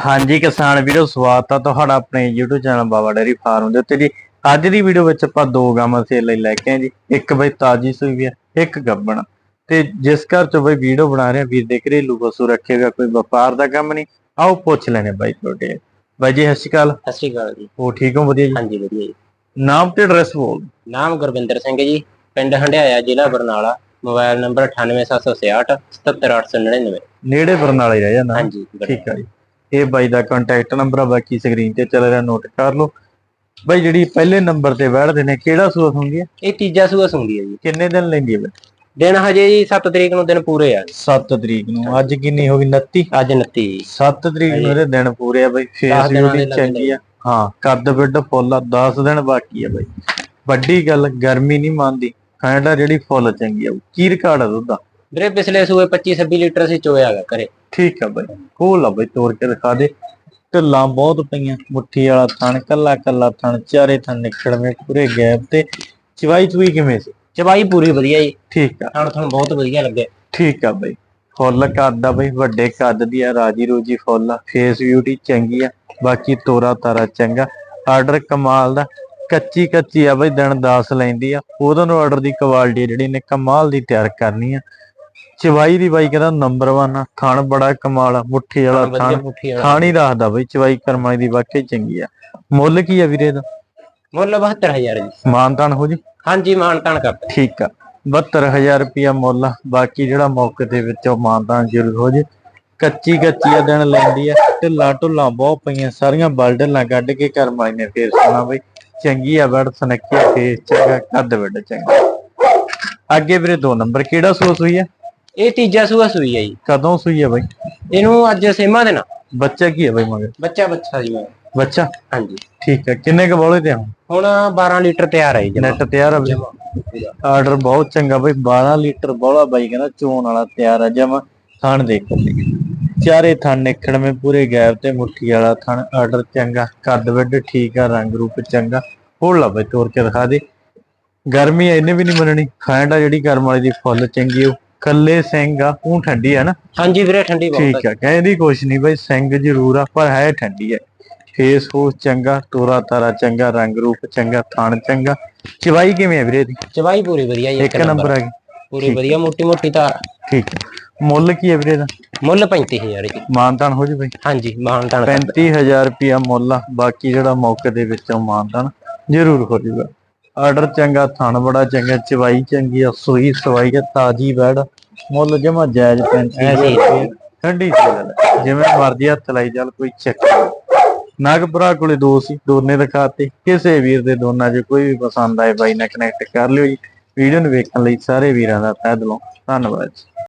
ਹਾਂਜੀ ਕਿਸਾਨ ਵੀਰੋ ਸਵਾਗਤ ਆ ਤੁਹਾਡਾ ਆਪਣੇ YouTube channel Baba dairy farm ਦੇ ਉੱਤੇ ਜੀ। ਅੱਜ ਦੀ ਵੀਡੀਓ ਵਿੱਚ ਆਪਾਂ ਦੋ ਗਾਵਾਂ ਸੇਲ ਲਈ ਲੈ ਕੇ ਆਏ ਜੀ। ਇੱਕ ਬਈ ਤਾਜੀ ਸੂਈ ਵੀ ਆ ਇੱਕ ਗੱਬਣ। ਤੇ ਜਿਸ ਘਰ ਚ ਬਈ ਵੀਡੀਓ ਬਣਾ ਰਹੇ ਵੀਰ ਦੇ ਘਰੇਲੂ ਪਸ਼ੂ ਰੱਖੇਗਾ ਕੋਈ ਵਪਾਰ ਦਾ ਕੰਮ ਨਹੀਂ। ਆਓ ਪੁੱਛ ਲੈਣੇ ਬਾਈ ਤੁਹਾਡੇ। ਬਾਈ ਜੀ ਸਤਿ ਸ਼੍ਰੀ ਅਕਾਲ। ਸਤਿ ਸ਼੍ਰੀ ਅਕਾਲ ਜੀ। ਉਹ ਠੀਕ ਹੋ? ਵਧੀਆ ਜੀ? ਹਾਂਜੀ ਵਧੀਆ ਜੀ। ਨਾਮ ਤੇ ਐਡਰੈਸ ਬੋਲ ਨਾਮ ਗੁਰਵਿੰਦਰ ਸਿੰਘ ਜੀ। ਪਿੰਡ ਹੰਡਿਆਇਆ ਜ਼ਿਲ੍ਹਾ ਬਰਨਾਲਾ। ਮੋਬਾਈਲ ਨੰਬਰ 98766 77899 ਨੇੜੇ ਬਰਨਾਲੇ ਰਹਿ ਜਾਂਦਾ। ਹਾਂਜੀ ਠੀਕ ਆ ਜੀ। ਇਹ ਬਾਈ ਦਾ ਕੰਟੈਕਟ ਨੰਬਰ ਆ ਬਾਕੀ ਸਕਰੀਨ ਤੇ ਚੱਲ ਰਿਹਾ ਨੋਟ ਕਰ ਲਓ। ਬਾਈ ਜਿਹੜੀ ਪਹਿਲੇ ਨੰਬਰ ਤੇ ਬੈਠਦੇ ਨੇ ਕਿਹੜਾ ਸੂਤ ਹੁੰਦੀ ਹੈ ਇਹ ਤੀਜਾ ਸੂਆ ਸੁੰਦੀ ਹੈ ਜੀ। ਕਿੰਨੇ ਦਿਨ ਲੈਂਦੀ ਹੈ ਬਾਈ? ਦਿਨ ਹਜੇ ਜੀ 7 ਤਰੀਕ ਨੂੰ ਦਿਨ ਪੂਰੇ ਆ। 7 ਤਰੀਕ ਨੂੰ। ਅੱਜ ਕਿੰਨੀ ਹੋ ਗਈ? 29 ਅੱਜ 29 7 ਤਰੀਕ ਨੂੰ ਇਹਦੇ ਦਿਨ ਪੂਰੇ ਆ ਬਾਈ। ਫੇਸ ਵੀ ਚੰਗੀ ਆ। ਹਾਂ ਕੱਦ ਬਿੱਡ ਫੁੱਲ ਆ 10 ਦਿਨ ਬਾਕੀ ਆ ਬਾਈ। ਵੱਡੀ ਗੱਲ ਗਰਮੀ ਨਹੀਂ ਮੰਨਦੀ। ਫੈਂਡਾ ਜਿਹੜੀ ਫੁੱਲ ਚੰਗੀ ਆ। ਕੀ ਰਿਕਾਰਡ ਆ ਦੁੱਧ ਦਾ? ਵੀਰੇ ਪਿਛਲੇ ਸੂਏ 25 26 ਲੀਟਰ ਸੀ ਚੋਇਆਗਾ ਘਰੇ। ਠੀਕ ਆ ਬਾਈ ਕੋਲ ਆ ਬਾਈ ਤੋੜ ਕੇ ਦਿਖਾ ਦੇ। ਢਿੱਲਾਂ ਬਹੁਤ ਪਈਆਂ ਮੁੱਠੀ ਵਾਲਾ ਥਣ ਕੱਲਾ ਕੱਲਾ ਥਣ ਚਾਰੇ ਥਣ ਨਿਕੜਵੇਂ ਪੂਰੇ ਗੈਪ ਤੇ। ਚਵਾਈ ਚੂਈ ਕਿਵੇਂ ਸੀ? ਚਬਾਈ ਪੂਰੀ ਵਧੀਆ ਜੀ। ਠੀਕ ਆ। ਹੁਣ ਤੁਹਾਨੂੰ ਬਹੁਤ ਵਧੀਆ ਲੱਗੇ। ਠੀਕ ਆ ਬਾਈ ਫੁੱਲ ਕੱਦ ਆ ਬਾਈ ਵੱਡੇ ਕੱਦ ਦੀ ਆ ਰਾਜੀ ਰੋਜੀ ਫੁੱਲ ਆ ਫੇਸ ਬਿਊਟੀ ਚੰਗੀ ਆ ਬਾਕੀ ਤੋਰਾ ਤਾਰਾ ਚੰਗਾ। ਆਰਡਰ ਕਮਾਲ ਦਾ ਕੱਚੀ ਕੱਚੀ ਆ ਬਾਈ ਦਿਨ 10 ਲੈਂਦੀ ਆ। ਉਹਦੋਂ ਨੂੰ ਆਰਡਰ ਦੀ ਕੁਆਲਿਟੀ ਜਿਹੜੀ ਨੇ ਕਮਾਲ ਦੀ ਤਿਆਰ ਕਰਨੀ ਆ। ਚਵਾਈ ਦੀ ਬਾਈ ਕਹਿੰਦਾ ਨੰਬਰ 1 ਆ ਖਾਣ ਬੜਾ ਕਮਾਲ ਮੁੱਠੀ ਵਾਲਾ ਖਾਣ ਮੁੱਠੀ ਵਾਲਾ। ਖਾਣ ਰੱਖਦਾ ਬਾਈ ਚਵਾਈ ਕਰਮ ਵਾਲੀ ਦੀ ਵਾਕਈ ਚੰਗੀ ਆ। ਮੁੱਲ ਕੀ ਆ ਵੀਰੇ ਦਾ ਮੁੱਲ 72000 ਜੀ। ਮਾਨਤਾਨ ਹੋ ਜੀ? ਹਾਂਜੀ ਮਾਨ ਤਾਨ ਕਰਦਾ ਠੀਕ ਆ 72000 ਰੁਪਿਆ ਮੁੱਲ ਬਾਕੀ ਜਿਹੜਾ ਮੌਕੇ ਦੇ ਵਿੱਚ ਉਹ ਮਾਨਤਾਨ ਜ਼ਰੂਰ ਹੋ ਜੇ ਕੱਚੀ ਕੱਚੀ ਆ ਦਿਨ ਲੈਂਦੀ ਆ ਢਿੱਲਾਂ ਢੁੱਲਾਂ ਬਹੁਤ ਪਈਆਂ ਸਾਰੀਆਂ ਬਲ ਢਿੱਲਾਂ ਕੱਢ ਕੇ ਕਰਮ ਵਾਲੀ ਨੇ ਫੇਰ ਸੁਣਾ ਬਈ ਚੰਗੀ ਆ ਬੜ ਸਨੱਖੀ ਫੇਸ ਚੰਗਾ ਕੱਦ ਵੱਡ ਚੰਗਾ। ਅੱਗੇ ਵੀਰੇ ਦੋ ਨੰਬਰ ਕਿਹੜਾ ਸੂਸ ਹੋਈ ਆ? ਇਹ ਤੀਜਾ ਸੂਆ ਸੂਈ ਹੈ ਜੀ। ਕਦੋਂ ਸੂਈ ਆ ਬਾਈ? ਇਹਨੂੰ ਅੱਜ ਸੇਮਾ ਦੇਣਾ। ਬੱਚਾ ਕੀ ਆ ਬਾਈ ਮਗਰ ਬੱਚਾ ਬੱਚਾ ਜੀ ਮੈਂ ਬੱਚਾ? ਹਾਂਜੀ। ਠੀਕ ਆ ਕਿੰਨੇ ਕ ਬੋਲੇ ਤੇ ਆ? ਹੁਣ 12 ਲੀਟਰ ਤਿਆਰ ਹੈ ਜੀ। ਨੈਟ ਤਿਆਰ ਆ ਬਈ? ਆਰਡਰ ਬਹੁਤ ਚੰਗਾ ਬਈ 12 ਲੀਟਰ ਬੋਲਾ ਬਾਈ ਕਹਿੰਦਾ ਚੋਣ ਵਾਲਾ ਤਿਆਰ ਆ ਜਮਾ। ਥਣ ਦੇਖੋ। ਚਾਰੇ ਥਣ ਨਿਕੜਵੇਂ ਪੂਰੇ ਗੈਪ ਤੇ ਮੁੱਠੀ ਵਾਲਾ ਥਣ। ਆਰਡਰ ਚੰਗਾ ਕੱਦ ਵੱਡ ਠੀਕ ਆ ਰੰਗ ਰੂਪ ਚੰਗਾ। ਹੋਰ ਲਾ ਬਈ ਤੋੜ ਕੇ ਦਿਖਾ ਦੇ। ਗਰਮੀ ਇਹਨੇ ਵੀ ਨਹੀਂ ਮੰਨਣੀ। ਖੈਂਡਾ ਜਿਹੜੀ ਕਰਮ ਵਾਲੀ ਦੀ ਫੁੱਲ ਚੰਗੀ ਉਹ ਕੱਲੇ ਸਿੰਘ ਆ ਉਹ ਠੰਡੀ ਆ ਨਾ। ਹਾਂਜੀ ਵੀਰੇ ਠੰਡੀ ਬਹੁਤ ਠੀਕ ਆ ਕਹਿੰਦੀ ਕੁਛ ਨਹੀਂ ਬਈ ਸਿੰਘ ਜ਼ਰੂਰ ਆ ਪਰ ਹੈ ਠੰਡੀ ਹੈ ਫੇਸ ਫੂਸ ਚੰਗਾ ਤੋਰਾ ਤਾਰਾ ਚੰਗਾ ਰੰਗ ਰੂਪ ਚੰਗਾ ਥਣ ਚੰਗਾ। ਚਵਾਈ ਕਿਵੇਂ ਹੈ ਵੀਰੇ ਇਹਦੀ? ਚਵਾਈ ਪੂਰੀ ਵਧੀਆ ਜੀ ਇੱਕ ਨੰਬਰ। ਆ ਗਈ। ਪੂਰੀ ਵਧੀਆ ਮੋਟੀ ਮੋਟੀ ਤਾਰ। ਠੀਕ ਹੈ ਮੁੱਲ ਕੀ ਹੈ ਵੀਰੇ ਦਾ ਮੁੱਲ 35000 ਜੀ। ਮਾਨਤਾਨ ਹੋ ਜੀ ਬਈ? ਹਾਂਜੀ ਮਾਨ ਤਾਨ 35000 ਰੁਪਿਆ ਮੁੱਲ ਆ ਬਾਕੀ ਜਿਹੜਾ ਮੌਕੇ ਦੇ ਵਿੱਚੋਂ ਮਾਨਤਾਨ ਜ਼ਰੂਰ ਹੋ ਜੂਗਾ। ਆਰਡਰ ਚੰਗਾ ਥਣ ਬੜਾ ਚੰਗਾ ਚਵਾਈ ਚੰਗੀ ਆ ਸੂਈ ਸਵਾਈ ਆ ਤਾਜੀ ਬੈੜ ਮੁੱਲ ਜਮਾ ਜਾਇਜ਼ 35000 ਰੁਪਏ ਠੰਡੀ ਸੀ ਗੱਲ। ਜਿਵੇਂ ਮਰਜ਼ੀ ਹੱਥ ਲਾਈ ਚੱਲ ਕੋਈ ਚੱਕਰ ਨੀ। ਨਾਗਪੁਰਾ ਕੋਲੇ ਦੋ ਸੀ ਦੋਨੇ ਦਿਖਾਤੇ। ਕਿਸੇ ਵੀਰ ਦੇ ਦੋਨਾਂ 'ਚ ਕੋਈ ਵੀ ਪਸੰਦ ਆਏ ਬਾਈ ਨਾਲ ਕਨੈਕਟ ਕਰ ਲਿਓ ਜੀ। ਵੀਡੀਓ ਨੂੰ ਵੇਖਣ ਲਈ ਸਾਰੇ ਵੀਰਾਂ ਦਾ ਤਹਿ ਦਿਲੋਂ। ਧੰਨਵਾਦ